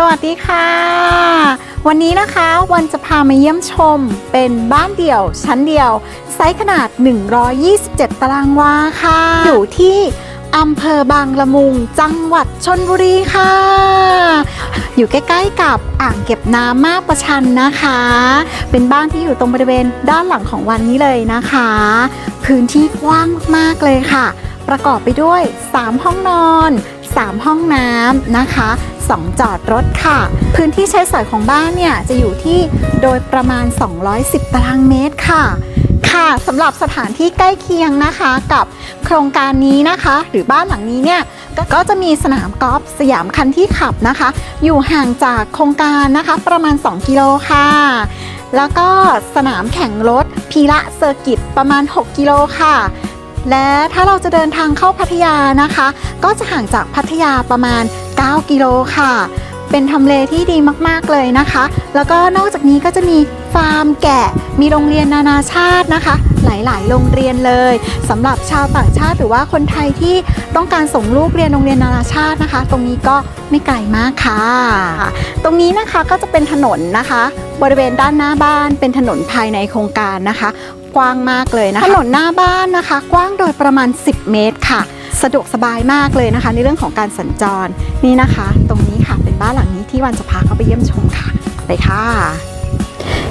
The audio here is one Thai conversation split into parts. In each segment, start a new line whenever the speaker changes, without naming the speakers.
สวัสดีค่ะ วันนี้นะคะวันจะพามาเยี่ยมชมเป็นบ้านเดี่ยวชั้นเดียว ไซส์ขนาด 127 ตารางวาค่ะ อยู่ที่อำเภอบางละมุงจังหวัดชนบุรีค่ะ อยู่ใกล้ๆกับอ่างเก็บน้ำมาประชันนะคะ เป็นบ้านที่อยู่ตรงบริเวณด้านหลังของวันนี้เลยนะคะ พื้นที่กว้างมากๆเลยค่ะ ประกอบไปด้วย 3 ห้องนอน 3 ห้องน้ำนะคะ 2 จอดรถค่ะ พื้นที่ใช้สอยของบ้านเนี่ยจะอยู่ที่โดยประมาณ 210 ตารางเมตรค่ะ ค่ะสำหรับสถานที่ใกล้เคียงนะคะกับโครงการนี้นะคะ หรือบ้านหลังนี้เนี่ยก็จะมีสนามกอล์ฟสยามคันที่ขับนะคะ อยู่ห่างจากโครงการนะคะประมาณ 2 กิโลค่ะ แล้วก็สนามแข่งรถพีระเซอร์กิตประมาณ 6 กิโลค่ะ และถ้าเราจะเดินทางเข้าพัทยานะคะ ก็จะห่างจากพัทยาประมาณ 9 กิโลค่ะ เป็นทำเลที่ดีมากๆเลยนะคะ แล้วก็นอกจากนี้ก็จะมีฟาร์มแกะ มีโรงเรียนนานาชาตินะคะ หลายๆ โรงเรียนเลยสำหรับชาวต่างชาติหรือว่าคนไทยที่ต้องการส่งลูกเรียนโรงเรียนนานาชาตินะคะ ตรงนี้ก็ไม่ไกลมากค่ะ ตรงนี้นะคะก็จะเป็นถนนนะคะ บริเวณด้านหน้าบ้านเป็นถนนภายในโครงการนะคะ กว้างมากเลยนะคะถนนหน้าบ้านนะคะ กว้างโดยประมาณ 10 เมตรค่ะ สะดวกสบายมากเลยนะคะ ในเรื่องของการสัญจรนี่นะคะ ตรงนี้ค่ะเป็นบ้านหลังนี้ที่วันจะพาเข้าไปเยี่ยมชมค่ะ ไปค่ะ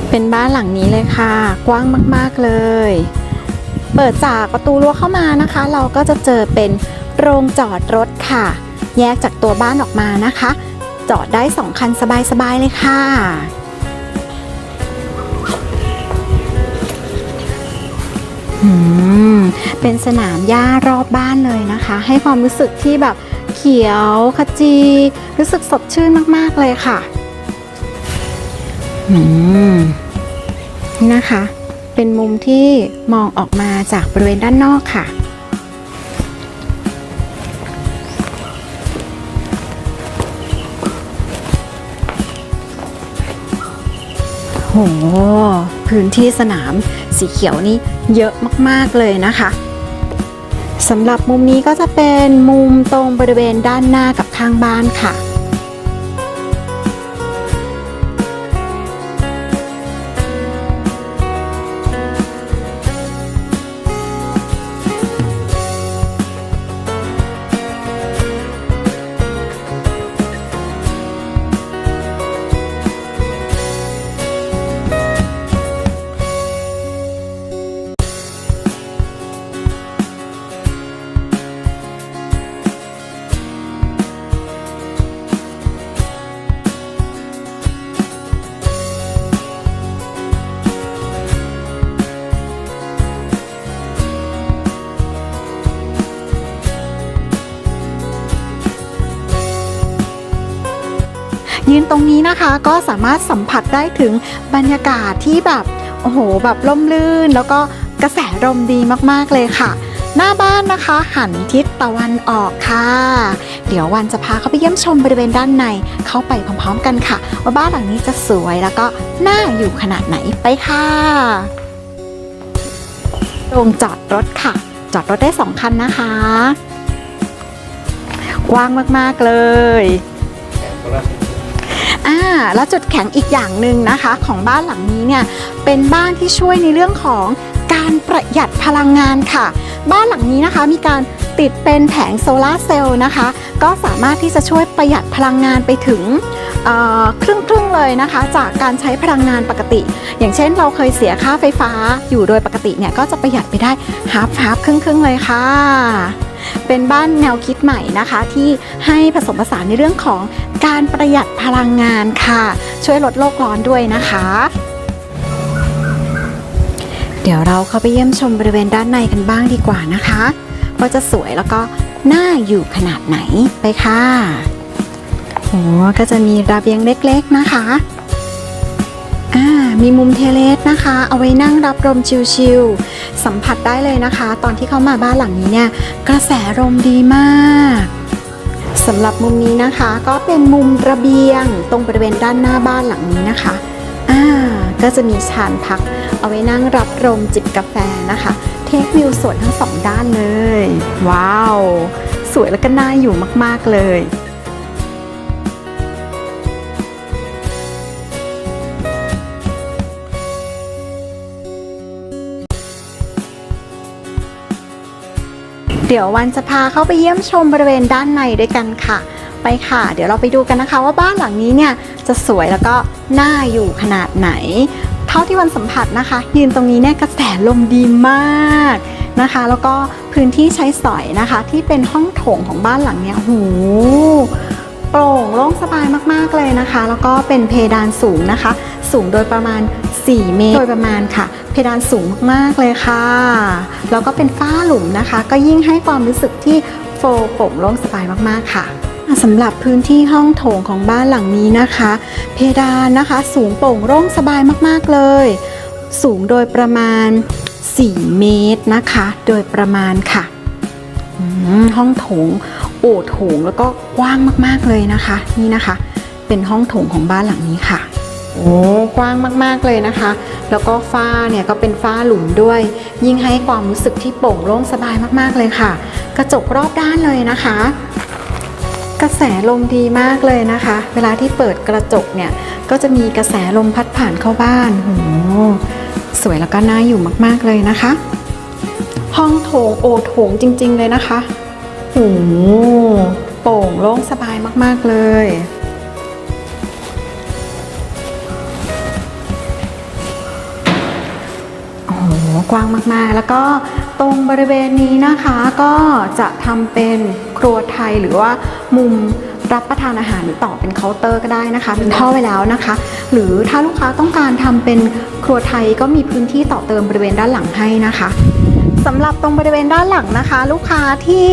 เป็นบ้านหลังนี้เลยค่ะ กว้างมากๆเลย เปิดจากประตูรั้วเข้ามานะคะ เราก็จะเจอเป็นโรงจอดรถค่ะ แยกจากตัวบ้านออกมานะคะ จอดได้สองคันสบายๆเลยค่ะ เป็นสนามหญ้ารอบบ้านเลยนะคะ ให้ความรู้สึกที่แบบเขียวขจี รู้สึกสดชื่นมากๆเลยค่ะอืมนี่นะคะ เป็นมุมที่มองออกมาจากบริเวณด้านนอกค่ะ พื้นที่สนามสีเขียวนี่เยอะมากๆเลยนะคะสำหรับมุมนี้ก็จะเป็นมุมตรงบริเวณด้านหน้ากับข้างบ้านค่ะ นตรงนี้นะคะก็สามารถสัมผัสได้ถึงบรรยากาศที่แบบโอ้โหแบบร่มรื่น แล้วก็กระแสลมดีมากๆเลยค่ะ หน้าบ้านนะคะ หันทิศตะวันออกค่ะ เดี๋ยววันจะพาเข้าไปเยี่ยมชมบริเวณด้านในเข้าไปพร้อมๆกันค่ะ ว่าบ้านหลังนี้จะสวยแล้วก็น่าอยู่ขนาดไหนไปค่ะโรงจอดรถค่ะ จอดรถได้สองคันนะคะ กว้างมากๆเลย อ่าแล้วจุดแข็งอีกอย่างหนึ่งนะคะ ของบ้านหลังนี้เนี่ยเป็นบ้านที่ช่วยในเรื่องของการประหยัดพลังงานค่ะ บ้านหลังนี้นะคะมีการติดเป็นแผงโซลาร์เซลล์นะคะ ก็สามารถที่จะช่วยประหยัดพลังงานไปถึงครึ่งครึ่งๆเลยนะคะ จากการใช้พลังงานปกติ อย่างเช่นเราเคยเสียค่าไฟฟ้าอยู่โดยปกติเนี่ยก็จะประหยัดไปได้ฮาฟฮาฟครึ่งครึ่งๆเลยค่ะ เป็นบ้านแนวคิดใหม่นะคะ ที่ให้ผสมผสานในเรื่องของการประหยัดพลังงานค่ะ ช่วยลดโลกร้อนด้วยนะคะ เดี๋ยวเราเข้าไปเยี่ยมชมบริเวณด้านในกันบ้างดีกว่านะคะว่าจะสวยแล้วก็น่าอยู่ขนาดไหนไปค่ะโอ้ก็จะมีระเบียงเล็กๆนะคะ อ่ามีมุมเทเลสนะคะ เอาไว้นั่งรับลมชิลๆสัมผัสได้เลยนะคะ ตอนที่เขามาบ้านหลังนี้เนี่ยกระแสลมดีมากสำหรับมุมนี้นะคะก็เป็นมุมระเบียงตรงบริเวณด้านหน้าบ้านหลังนี้นะคะอ่าก็จะมีชานพัก เอาไว้นั่งรับลมจิบกาแฟนะคะ เทควิวสวนทั้งสองด้านเลย ว้าว สวยแล้วก็น่าอยู่มากๆเลย เดี๋ยววันจะพาเข้าไปเยี่ยมชมบริเวณด้านในด้วยกันค่ะ ไปค่ะ เดี๋ยวเราไปดูกันนะคะ ว่าบ้านหลังนี้เนี่ยจะสวยแล้วก็น่าอยู่ขนาดไหน เท่าที่วันสัมผัสนะคะ ยืนตรงนี้เนี่ยกระแสลมดีมากนะคะ แล้วก็พื้นที่ใช้สอยนะคะ ที่เป็นห้องโถงของบ้านหลังเนี้ยหูโปร่งโล่งสบายมากๆเลยนะคะ แล้วก็เป็นเพดานสูงนะคะ สูงโดยประมาณ 4 เมตร โดยประมาณค่ะ เพดานสูงมากๆเลยค่ะ แล้วก็เป็นฝ้าหลุมนะคะ ก็ยิ่งให้ความรู้สึกที่โฟล์โปร่งโล่งสบายมากๆค่ะสำหรับพื้นที่ห้องโถงของบ้านหลังนี้นะคะ เพดานนะคะ สูงโปร่งโล่งสบายมากๆเลย สูงโดยประมาณ 4 เมตรนะคะ โดยประมาณค่ะห้องโถงโอ่โถงแล้วก็กว้างมากๆเลยนะคะ นี่นะคะ เป็นห้องโถงของบ้านหลังนี้ค่ะ โอ้กว้างมากๆเลยนะคะ แล้วก็ฝ้าเนี่ยก็เป็นฝ้าหลุมด้วย ยิ่งให้ความรู้สึกที่โปร่งโล่งสบายมากๆเลยค่ะ กระจกรอบด้านเลยนะคะ กระแสลมดีมากเลยนะคะ เวลาที่เปิดกระจกเนี่ยก็จะมีกระแสลมพัดผ่านเข้าบ้านโหสวยแล้วก็น่าอยู่มากๆเลยนะคะ ห้องโถงโอโถงจริง ๆ เลยนะคะโหโปร่งโล่งสบายมากๆเลย กว้างมากๆ แล้วก็ตรงบริเวณนี้นะคะก็จะทำเป็นครัวไทยหรือว่ามุมรับประทานอาหารหรือต่อเป็นเคาน์เตอร์ก็ได้นะคะเป็นท่อไว้แล้วนะคะ หรือถ้าลูกค้าต้องการทำเป็นครัวไทยก็มีพื้นที่ต่อเติมบริเวณด้านหลังให้นะคะสำหรับตรงบริเวณด้านหลังนะคะ ลูกค้าที่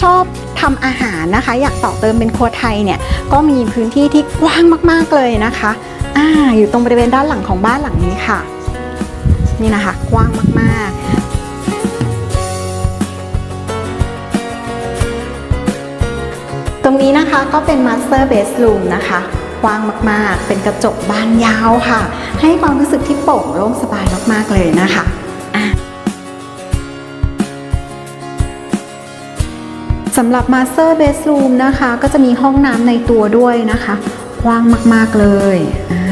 ชอบทำอาหารนะคะ อยากต่อเติมเป็นครัวไทยเนี่ยก็มีพื้นที่ที่กว้างมากๆเลยนะคะอ่าอยู่ตรงบริเวณด้านหลังของบ้านหลังนี้ค่ะ นี่นะคะ กว้างมาก ๆตรงนี้นะคะก็เป็น Master Bedroom นะคะ กว้างมากๆ เป็นกระจกบานยาวค่ะ ให้ความรู้สึกที่โปร่งโล่งสบายมากๆเลยนะคะะสำหรับ Master Bedroom นะคะ ก็จะมีห้องน้ำในตัวด้วยนะคะ กว้างมากๆเลยอ่า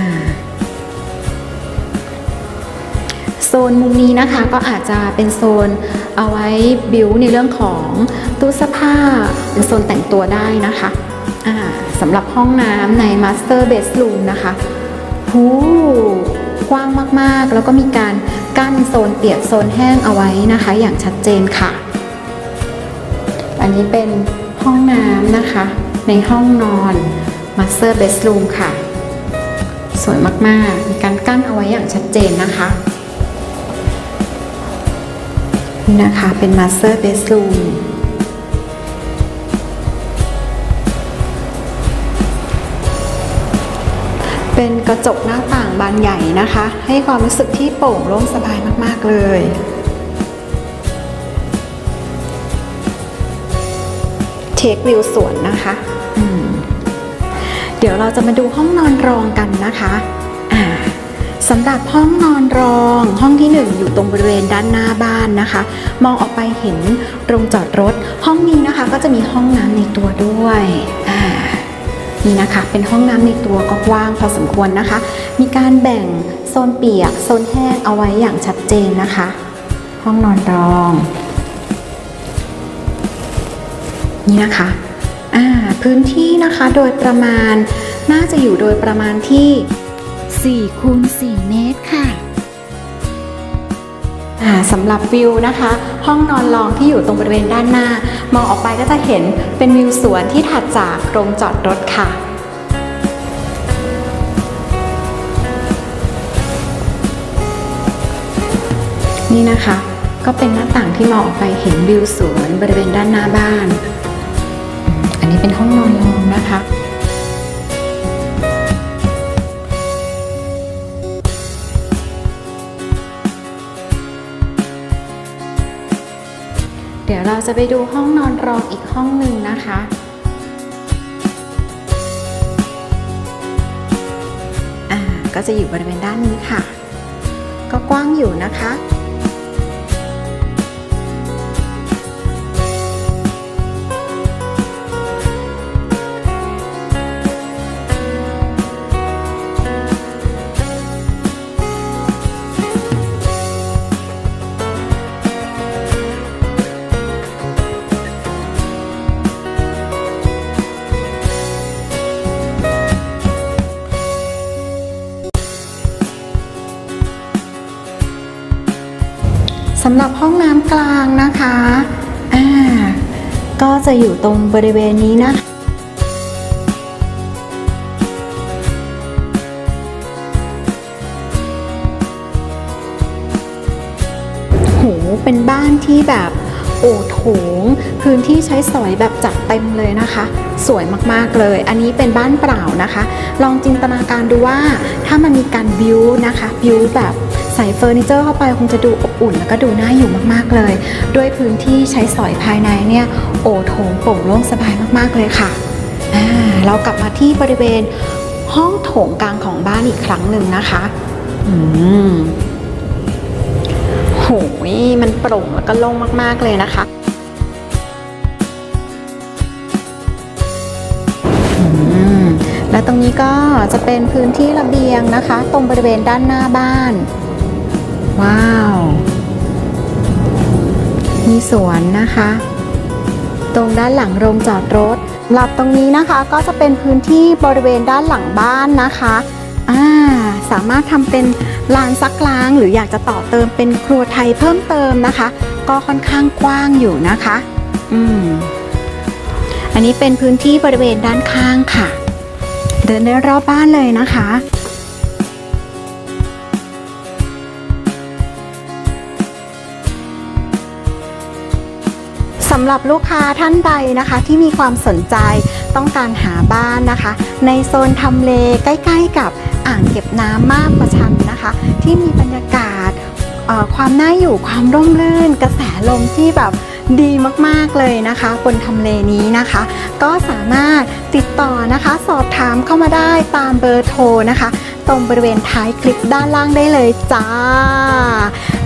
โซนมุมนี้นะคะก็อาจจะเป็นโซนเอาไว้บิวในเรื่องของตู้เสื้อผ้าเป็นโซนแต่งตัวได้นะคะสำหรับห้องน้ำใน Master Bedroom นะคะหูกว้างมากๆ แล้วก็มีการกั้นโซนเปียกโซนแห้งเอาไว้นะคะ อย่างชัดเจนค่ะ อันนี้เป็นห้องน้ำนะคะ ในห้องนอน Master Bedroom ค่ะ สวยมากๆ มีการกั้นเอาไว้อย่างชัดเจนนะคะ นี่นะคะเป็น Master Bedroom เป็นกระจกหน้าต่างบานใหญ่นะคะ ให้ความรู้สึกที่โปร่งโล่งสบายมาก ๆ เลยเทควิวสวนนะคะเดี๋ยวเราจะมาดูห้องนอนรองกันนะคะอ่า สำหรับห้องนอนรองห้องที่ 1 อยู่ตรงบริเวณด้านหน้าบ้านนะคะ มองออกไปเห็นโรงจอดรถ ห้องนี้นะคะก็จะมีห้องน้ำในตัวด้วยนี่นะคะ เป็นห้องน้ำในตัวก็กว้างพอสมควรนะคะ มีการแบ่งโซนเปียกโซนแห้งเอาไว้อย่างชัดเจนนะคะ ห้องนอนรอง นี่นะคะพื้นที่นะคะโดยประมาณน่าจะอยู่โดยประมาณที่ 4คูณ4เมตรค่ะสำหรับวิวนะคะ ห้องนอนรองที่อยู่ตรงบริเวณด้านหน้า มองออกไปก็จะเห็นเป็นวิวสวนที่ถัดจากโรงจอดรถค่ะนี่นะคะก็เป็นหน้าต่างที่มองออกไปเห็นวิวสวนบริเวณด้านหน้าบ้าน อันนี้เป็นห้องนอนรองนะคะ เดี๋ยวเราจะไปดูห้องนอนรองอีกห้องหนึ่งนะคะอ่าก็จะอยู่บริเวณด้านนี้ค่ะ ก็กว้างอยู่นะคะ กลางนะคะอ่าก็จะอยู่ตรงบริเวณนี้นะโหเป็นบ้านที่แบบโอ้โถงพื้นที่ใช้สอยแบบจัดเต็มเลยนะคะ สวยมากๆเลย อันนี้เป็นบ้านเปล่านะคะ ลองจินตนาการดูว่าถ้ามันมีการบิวนะคะบิวแบบใส่เฟอร์นิเจอร์เข้าไปคงจะดูอ อุ่นแล้วก็ดูน่าอยู่มากๆเลย ด้วยพื้นที่ใช้สอยภายในเนี่ยโอโถงโปร่งโล่งสบายมากๆเลยค่ะอ่าเรากลับมาที่บริเวณห้องโถงกลางของบ้านอีกครั้งหนึ่งนะคะอืมโหยมันโปร่งแล้วก็โล่งมากๆเลยนะคะและตรงนี้ก็จะเป็นพื้นที่ระเบียงนะคะ ตรงบริเวณด้านหน้าบ้าน ว้าว มีสวนนะคะ ตรงด้านหลังโรงจอดรถหลับตรงนี้นะคะก็จะเป็นพื้นที่บริเวณด้านหลังบ้านนะคะอ่าสามารถทำเป็นลานซักล้างหรืออยากจะต่อเติมเป็นครัวไทยเพิ่มเติมนะคะ ก็ค่อนข้างกว้างอยู่นะคะ อืมอันนี้เป็นพื้นที่บริเวณด้านข้างค่ะ เดินได้รอบบ้านเลยนะคะำหรับลูกค้าท่านใดนะคะ ที่มีความสนใจต้องการหาบ้านนะคะ ในโซนทำเลใกล้ๆกับอ่างเก็บน้ำมาบประชันนะคะ ที่มีบรรยากาศความน่าอยู่ความร่มรื่น กระแสลมที่แบบดีมากๆเลยนะคะบนทำเลนี้นะคะ ก็สามารถติดต่อนะคะ สอบถามเข้ามาได้ตามเบอร์โทรนะคะ ตรงบริเวณท้ายคลิปด้านล่างได้เลยจ้า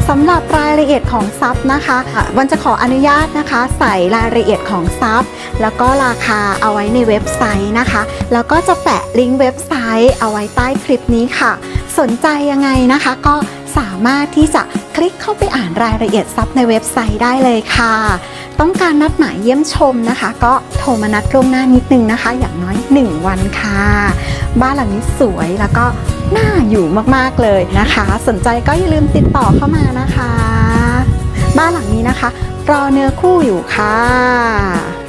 สำหรับรายละเอียดของซับนะคะวันจะขออนุญาตนะคะ ใส่รายละเอียดของซับแล้วก็ราคาเอาไว้ในเว็บไซต์นะคะ แล้วก็จะแปะลิงก์เว็บไซต์เอาไว้ใต้คลิปนี้ค่ะ สนใจยังไงนะคะ ก็สามารถที่จะคลิกเข้าไปอ่านรายละเอียดซับในเว็บไซต์ได้เลยค่ะ ต้องการนัดหมายเยี่ยมชมนะคะ ก็โทรมานัดล่วงหน้านิดนึงนะคะ อย่างน้อย 1 วันค่ะ บ้านหลังนี้สวยแล้วก็ น่าอยู่มากๆเลยนะคะ สนใจก็อย่าลืมติดต่อเข้ามานะคะ บ้านหลังนี้นะคะ รอเนื้อคู่อยู่ค่ะ